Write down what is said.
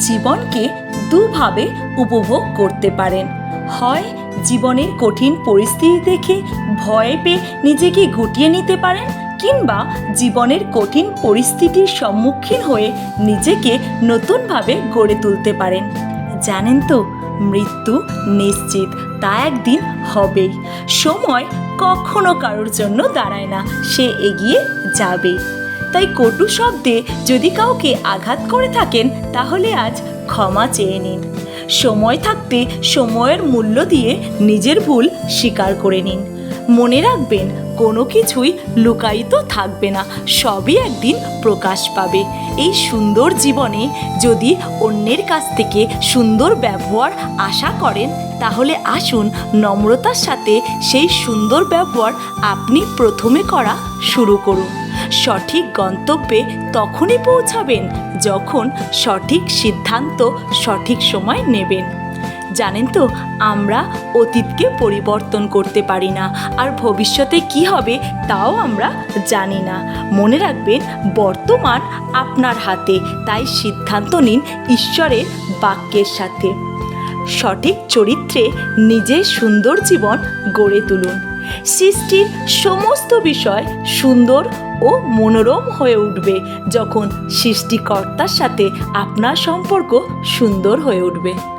জীবনকে দুভাবে উপভোগ করতে পারেন। হয় জীবনের কঠিন পরিস্থিতি দেখে ভয় পেয়ে নিজেকে গুটিয়ে নিতে পারেন, কিংবা জীবনের কঠিন পরিস্থিতির সম্মুখীন হয়ে নিজেকে নতুনভাবে গড়ে তুলতে পারেন। জানেন তো, মৃত্যু নিশ্চিত, তা একদিন হবেই। সময় কখনো কারোর জন্য দাঁড়ায় না, সে এগিয়ে যাবে। তাই কটু শব্দে যদি কাউকে আঘাত করে থাকেন, তাহলে আজ ক্ষমা চেয়ে নিন। সময় থাকতে সময়ের মূল্য দিয়ে নিজের ভুল স্বীকার করে নিন। মনে রাখবেন, কোনো কিছুই লুকায়িত থাকবে না, সবই একদিন প্রকাশ পাবে। এই সুন্দর জীবনে যদি অন্যের কাছ থেকে সুন্দর ব্যবহার আশা করেন, তাহলে আসুন নম্রতার সাথে সেই সুন্দর ব্যবহার আপনি প্রথমে করা শুরু করুন। সঠিক গন্তব্যে তখনই পৌঁছাবেন যখন সঠিক সিদ্ধান্ত সঠিক সময় নেবেন। জানেন তো, আমরা অতীতকে পরিবর্তন করতে পারি না, আর ভবিষ্যতে কি হবে তাও আমরা জানি না। মনে রাখবেন, বর্তমান আপনার হাতে, তাই সিদ্ধান্ত নিন ঈশ্বরের বাক্যের সাথে। সঠিক চরিত্রে নিজের সুন্দর জীবন গড়ে তুলুন। সৃষ্টির সমস্ত বিষয় সুন্দর ও মনোরম হয়ে উঠবে যখন সৃষ্টিকর্তার সাথে আপনার সম্পর্ক সুন্দর হয়ে উঠবে।